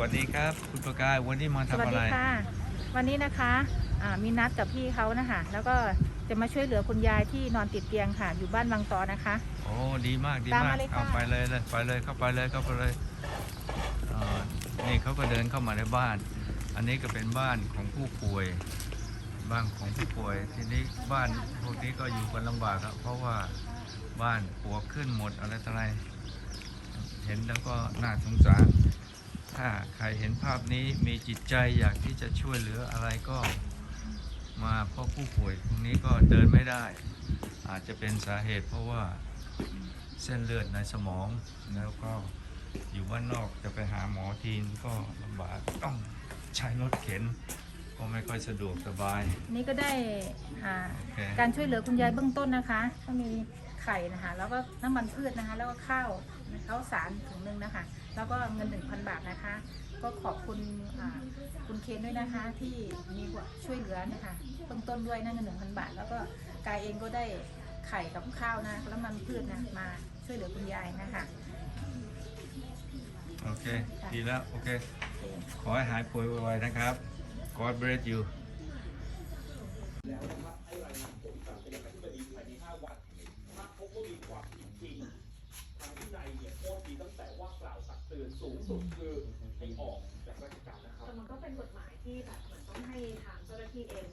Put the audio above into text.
วัสดีครับ คุณประกายวันนี้มาสทำวัสอะดีไร ค่ะ วันนี้นะคะอ่ามีนัดกับพี่เขานะคะ แล้วก็จะมาช่วยเหลือคุณยายที่นอนติดเตียงค่ะ อยู่บ้านบางตอนะคะ โอ้ดีมากดีตามมากมาเลยค่ะ เอาไปเลยเลยไปเลยเข้าไปเลยเข้าไปเลยเอ่อนี่เขาก็เดินเข้ามาในบ้าน อันนี้ก็เป็นบ้านของผู้ป่วยบ้านของผู้ป่วย ทีนี้บ้านพวกนี้ก็อยู่กันลำบากครับ เพราะว่าบ้านปลวกขึ้นหมดอะไรต่ออะไรเห็นแล้วก็น่าสงสารถ้า ใครเห็นภาพนี้มีจิตใจอยากที่จะช่วยเหลืออะไรก็มาเพราะผู้ป่วยตรงนี้ก็เดินไม่ได้ อาจจะเป็นสาเหตุเพราะว่าเส้นเลือดในสมองแล้วก็อยู่บ้านนอกจะไปหาหมอทีนก็ลำบากต้องใช้รถเข็น ก็ไม่ค่อยสะดวกสบาย นี่ก็ได้อ่า โอเค การช่วยเหลือคุณยายเบื้องต้นนะคะ ก็มีไข่นะคะ แล้วก็น้ำมันพืชนะคะ แล้วก็ข้าวข้าวสารถุงหนึ่งนะคะ แล้วก็เงิน1,000บาทนะคะ ก็ขอบคุณคุณเคนด้วยนะคะที่มีช่วยเหลือนะคะเบื้องต้นด้วยนะเงิน1,000บาท แล้วก็กายเองก็ได้ไข่กับข้าวนะแล้วน้ำมันพืชนะมาช่วยเหลือคุณยายนะคะโอเค ดีแล้ว โอเค ขอให้หายป่วยไวๆนะครับ God bless you อื่สูงสุดคือให้ออกจากราชการนะครับ แต่มันก็เป็นกฎหมายที่แบบเหมือนต้องให้ทางเจ้าหน้าที่เอง